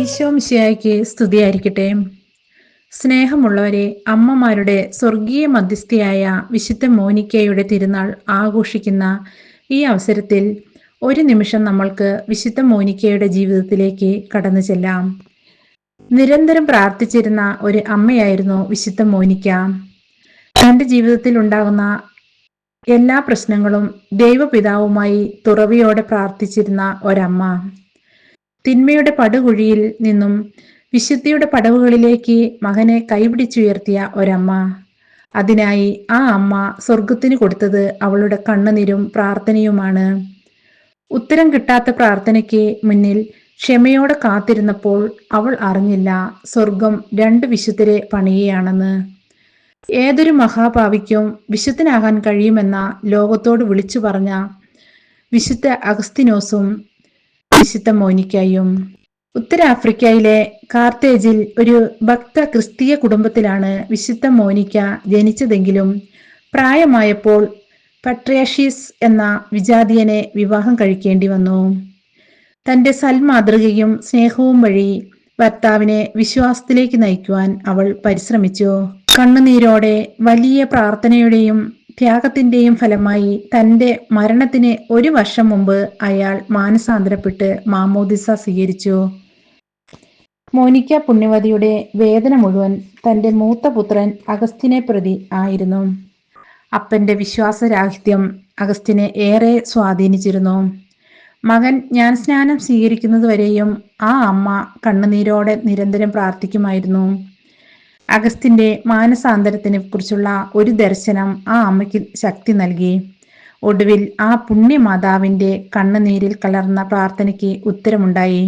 ഈശോ മിശിയായ്ക്ക് സ്തുതിയായിരിക്കട്ടെ. സ്നേഹമുള്ളവരെ അമ്മമാരുടെ സ്വർഗീയ മധ്യസ്ഥയായ വിശുദ്ധ മോനിക്കയുടെ തിരുനാൾ ആഘോഷിക്കുന്ന ഈ അവസരത്തിൽ ഒരു നിമിഷം നമ്മൾക്ക് വിശുദ്ധ മോനിക്കയുടെ ജീവിതത്തിലേക്ക് കടന്നു ചെല്ലാം. നിരന്തരം പ്രാർത്ഥിച്ചിരുന്ന ഒരു അമ്മയായിരുന്നു വിശുദ്ധ മോനിക്ക. തന്റെ ജീവിതത്തിൽ ഉണ്ടാകുന്ന എല്ലാ പ്രശ്നങ്ങളും ദൈവപിതാവുമായി തുറവിയോടെ പ്രാർത്ഥിച്ചിരുന്ന ഒരമ്മ. തിന്മയുടെ പടുകുഴിയിൽ നിന്നും വിശുദ്ധിയുടെ പടവുകളിലേക്ക് മകനെ കൈപിടിച്ചുയർത്തിയ ഒരമ്മ. അതിനായി ആ അമ്മ സ്വർഗത്തിന് കൊടുത്തത് അവളുടെ കണ്ണുനീരും പ്രാർത്ഥനയുമാണ്. ഉത്തരം കിട്ടാത്ത പ്രാർത്ഥനയ്ക്ക് മുന്നിൽ ക്ഷമയോടെ കാത്തിരുന്നപ്പോൾ അവൾ അറിഞ്ഞില്ല സ്വർഗം രണ്ട് വിശുദ്ധരെ പണിയുകയാണെന്ന്. ഏതൊരു മഹാഭാവിക്കും വിശുദ്ധനാകാൻ കഴിയുമെന്ന ലോകത്തോട് വിളിച്ചു പറഞ്ഞ വിശുദ്ധ അഗസ്തിനോസും വിശുദ്ധ മോനിക്കായും ഉത്തരാഫ്രിക്കയിലെ കാർത്തേജിൽ ഒരു ഭക്ത ക്രിസ്തീയ കുടുംബത്തിലാണ് വിശുദ്ധ മോനിക്ക ജനിച്ചതെങ്കിലും പ്രായമായപ്പോൾ പട്രിയാഷീസ് എന്ന വിജാതിയനെ വിവാഹം കഴിക്കേണ്ടി വന്നു. തന്റെ സൽമാതൃകയും സ്നേഹവും വഴി ഭർത്താവിനെ വിശ്വാസത്തിലേക്ക് നയിക്കുവാൻ അവൾ പരിശ്രമിച്ചു. കണ്ണുനീരോടെ വലിയ പ്രാർത്ഥനയുടെയും ത്യാഗത്തിന്റെയും ഫലമായി തന്റെ മരണത്തിന് ഒരു വർഷം മുമ്പ് അയാൾ മാനസാന്തരപ്പെട്ട് മാമോദിസ സ്വീകരിച്ചു. മോനിക്ക പുണ്യവതിയുടെ വേദന മുഴുവൻ തന്റെ മൂത്ത പുത്രൻ അഗസ്റ്റിനെ പ്രതി ആയിരുന്നു. അപ്പന്റെ വിശ്വാസരാഹിത്യം അഗസ്റ്റിനെ ഏറെ സ്വാധീനിച്ചിരുന്നു. മകൻ ഞാൻ സ്നാനം സ്വീകരിക്കുന്നതുവരെയും ആ അമ്മ കണ്ണുനീരോടെ നിരന്തരം പ്രാർത്ഥിക്കുമായിരുന്നു. അഗസ്റ്റിന്റെ മാനസാന്തരത്തിനെ കുറിച്ചുള്ള ഒരു ദർശനം ആ അമ്മയ്ക്ക് ശക്തി നൽകി. ഒടുവിൽ ആ പുണ്യമാതാവിന്റെ കണ്ണുനീരിൽ കലർന്ന പ്രാർത്ഥനയ്ക്ക് ഉത്തരമുണ്ടായി.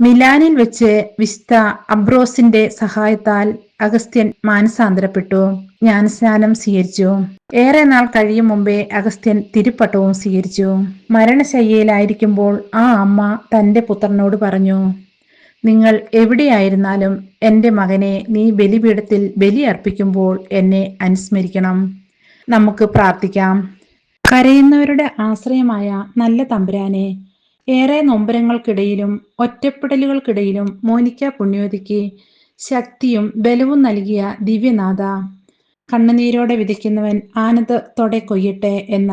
മിലാനിൽ വെച്ച് വിസ്ത അബ്രോസിന്റെ സഹായത്താൽ അഗസ്ത്യൻ മാനസാന്തരപ്പെട്ടു. ജ്ഞാനസ്നാനം സ്വീകരിച്ചു. ഏറെ നാൾ കഴിയും മുമ്പേ അഗസ്ത്യൻ തിരുപ്പട്ടവും സ്വീകരിച്ചു. മരണശയ്യയിലായിരിക്കുമ്പോൾ ആ അമ്മ തന്റെ പുത്രനോട് പറഞ്ഞു നിങ്ങൾ എവിടെയായിരുന്നാലും എന്റെ മകനെ നീ ബലിപീഠത്തിൽ ബലി അർപ്പിക്കുമ്പോൾ എന്നെ അനുസ്മരിക്കണം. നമുക്ക് പ്രാർത്ഥിക്കാം. കരയുന്നവരുടെ ആശ്രയമായ നല്ല തമ്പുരാനെ ഏറെ നൊമ്പരങ്ങൾക്കിടയിലും ഒറ്റപ്പെടലുകൾക്കിടയിലും മോനിക്ക പുണ്യോതിക്ക് ശക്തിയും ബലവും നൽകിയ ദിവ്യനാഥ കണ്ണുനീരോടെ വിധിക്കുന്നവൻ ആനന്ദത്തോടെ കൊയ്യട്ടെ എന്ന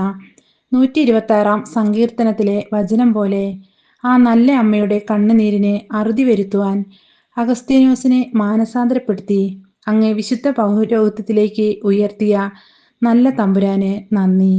നൂറ്റി ഇരുപത്തി ആറാം സങ്കീർത്തനത്തിലെ വചനം പോലെ ആ നല്ല അമ്മയുടെ കണ്ണുനീരിനെ അറുതി വരുത്തുവാൻ അഗസ്തീനോസിനെ മാനസാന്തരപ്പെടുത്തി അങ്ങേ വിശുദ്ധ പൗരോഹിത്യത്തിലേക്ക് ഉയർത്തിയ നല്ല തമ്പുരാന് നന്ദി.